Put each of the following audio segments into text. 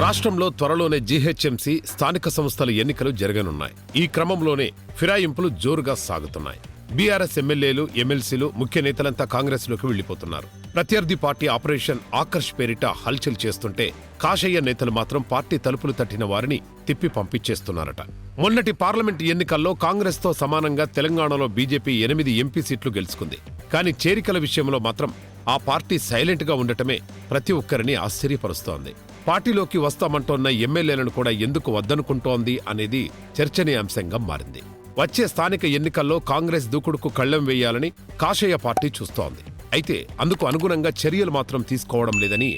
రాష్ట్రంలో త్వరలోనే జీహెచ్ఎంసీ స్థానిక సంస్థల ఎన్నికలు జరగనున్నాయి. ఈ క్రమంలోనే ఫిరాయింపులు జోరుగా సాగుతున్నాయి. బీఆర్ఎస్ ఎమ్మెల్యేలు ఎమ్మెల్సీలు ముఖ్య నేతలంతా కాంగ్రెస్లోకి వెళ్ళిపోతున్నారు ప్రత్యర్థి పార్టీ ఆపరేషన్ ఆకర్ష్ పేరిట హల్చల్ చేస్తుంటే కాషయ్య నేతలు మాత్రం పార్టీ తలుపులు తట్టిన వారిని తిప్పి పంపించేస్తున్నారట. మొన్నటి పార్లమెంట్ ఎన్నికల్లో కాంగ్రెస్తో సమానంగా తెలంగాణలో బీజేపీ ఎనిమిది ఎంపీ సీట్లు గెలుచుకుంది. కానీ చేరికల విషయంలో మాత్రం ఆ పార్టీ సైలెంట్గా ఉండటమే ప్రతి ఒక్కరిని ఆశ్చర్యపరుస్తోంది. పార్టీలోకి వస్తామంటోన్న ఎమ్మెల్యేలను కూడా ఎందుకు వద్దనుకుంటోంది అనేది చర్చనీయాంశంగా మారింది. వచ్చే స్థానిక ఎన్నికల్లో కాంగ్రెస్ దూకుడుకు కళ్ళెం వేయాలని కాషాయ పార్టీ చూస్తోంది. అయితే అందుకు అనుగుణంగా చర్యలు మాత్రం తీసుకోవడం లేదని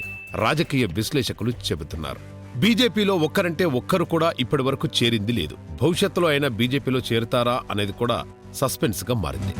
రాజకీయ విశ్లేషకులు చెబుతున్నారు. బీజేపీలో ఒక్కరంటే ఒక్కరు కూడా ఇప్పటి వరకు చేరింది లేదు. భవిష్యత్తులో అయినా బీజేపీలో చేరుతారా అనేది కూడా సస్పెన్స్గా మారింది.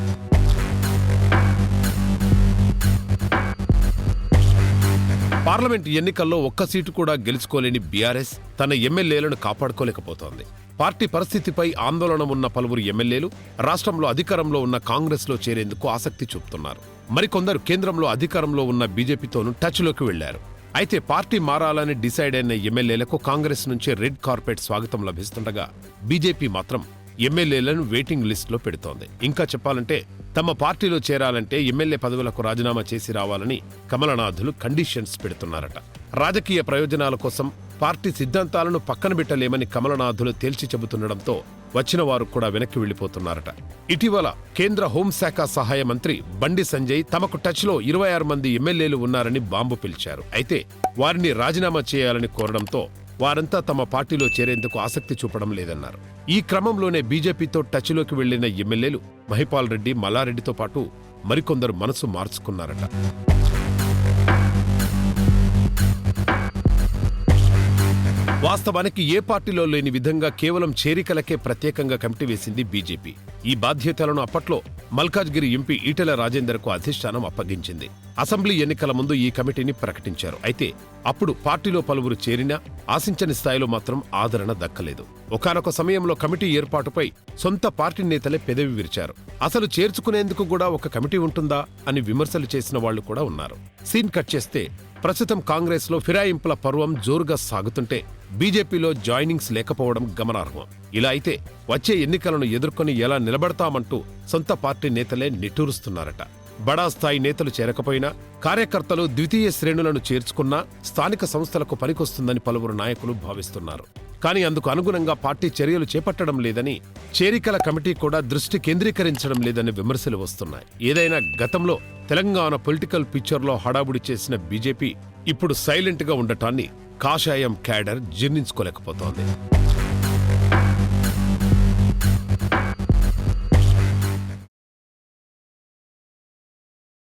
పార్లమెంట్ ఎన్నికల్లో ఒక్క సీటు కూడా గెలుచుకోలేని బీఆర్ఎస్ తన ఎమ్మెల్యేలను కాపాడుకోలేకపోతోంది. పార్టీ పరిస్థితిపై ఆందోళన ఉన్న పలువురు ఎమ్మెల్యేలు రాష్ట్రంలో అధికారంలో ఉన్న కాంగ్రెస్లో చేరేందుకు ఆసక్తి చూపుతున్నారు. మరికొందరు కేంద్రంలో అధికారంలో ఉన్న బీజేపీతోనూ టచ్లోకి వెళ్ళారు అయితే పార్టీ మారాలని డిసైడ్ అయిన ఎమ్మెల్యేలకు కాంగ్రెస్ నుంచి రెడ్ కార్పెట్ స్వాగతం లభిస్తుండగా బీజేపీ మాత్రం ఎమ్మెల్యేలను వెయిటింగ్ లిస్టులో పెడుతోంది. ఇంకా చెప్పాలంటే తమ పార్టీలో చేరాలంటే ఎమ్మెల్యే పదవులకు రాజీనామా చేసి రావాలని కమలనాథులు కండిషన్స్ పెడుతున్నారట. రాజకీయ ప్రయోజనాల కోసం పార్టీ సిద్ధాంతాలను పక్కన పెట్టలేమని కమలనాథులు తేల్చి చెబుతుండటంతో వచ్చిన వారు కూడా వెనక్కి వెళ్ళిపోతున్నారట ఇటీవల కేంద్ర హోంశాఖ సహాయ మంత్రి బండి సంజయ్ తమకు టచ్లో ఇరవై ఆరు మంది ఎమ్మెల్యేలు ఉన్నారని బాంబు పిలిచారు. అయితే వారిని రాజీనామా చేయాలని కోరడంతో వారంతా తమ పార్టీలో చేరేందుకు ఆసక్తి చూపడం లేదన్నారు. ఈ క్రమంలోనే బీజేపీతో టచ్లోకి వెళ్ళిన ఎమ్మెల్యేలు మహిపాల్ రెడ్డి మల్లారెడ్డితో పాటు మరికొందరు మనసు మార్చుకున్నారట. వాస్తవానికి ఏ పార్టీలో లేని విధంగా కేవలం చేరికలకే ప్రత్యేకంగా కమిటీ వేసింది బీజేపీ. ఈ బాధ్యతలను అప్పట్లో మల్కాజ్గిరి ఎంపీ ఈటెల రాజేందర్కు అధిష్టానం అప్పగించింది. అసెంబ్లీ ఎన్నికల ముందు ఈ కమిటీని ప్రకటించారు. అయితే అప్పుడు పార్టీలో పలువురు చేరినా ఆశించని స్థాయిలో మాత్రం ఆదరణ దక్కలేదు. ఒకనొక సమయంలో కమిటీ ఏర్పాటుపై సొంత పార్టీ నేతలే పెదవి విరిచారు. అసలు చేర్చుకునేందుకు కూడా ఒక కమిటీ ఉంటుందా అని విమర్శలు చేసిన వాళ్ళు కూడా ఉన్నారు. సీన్ కట్ చేస్తే ప్రస్తుతం కాంగ్రెస్లో ఫిరాయింపుల పర్వం జోరుగా సాగుతుంటే బీజేపీలో జాయినింగ్స్ లేకపోవడం గమనార్హం. ఇలా అయితే వచ్చే ఎన్నికలను ఎదుర్కొని ఎలా నిలబడతామంటూ సొంత పార్టీ నేతలే నిట్టూరుస్తున్నారట. బడా స్థాయి నేతలు చేరకపోయినా కార్యకర్తలు ద్వితీయ శ్రేణులను చేర్చుకున్నా స్థానిక సంస్థలకు పనికొస్తుందని పలువురు నాయకులు భావిస్తున్నారు. కానీ అందుకు అనుగుణంగా పార్టీ చర్యలు చేపట్టడం లేదని చేరికల కమిటీ కూడా దృష్టి కేంద్రీకరించడం లేదని విమర్శలు వస్తున్నాయి. ఏదైనా గతంలో తెలంగాణ పొలిటికల్ పిక్చర్లో హడావుడి చేసిన బీజేపీ ఇప్పుడు సైలెంట్గా ఉండటాన్ని కాషాయం క్యాడర్ జీర్ణించుకోలేకపోతోంది.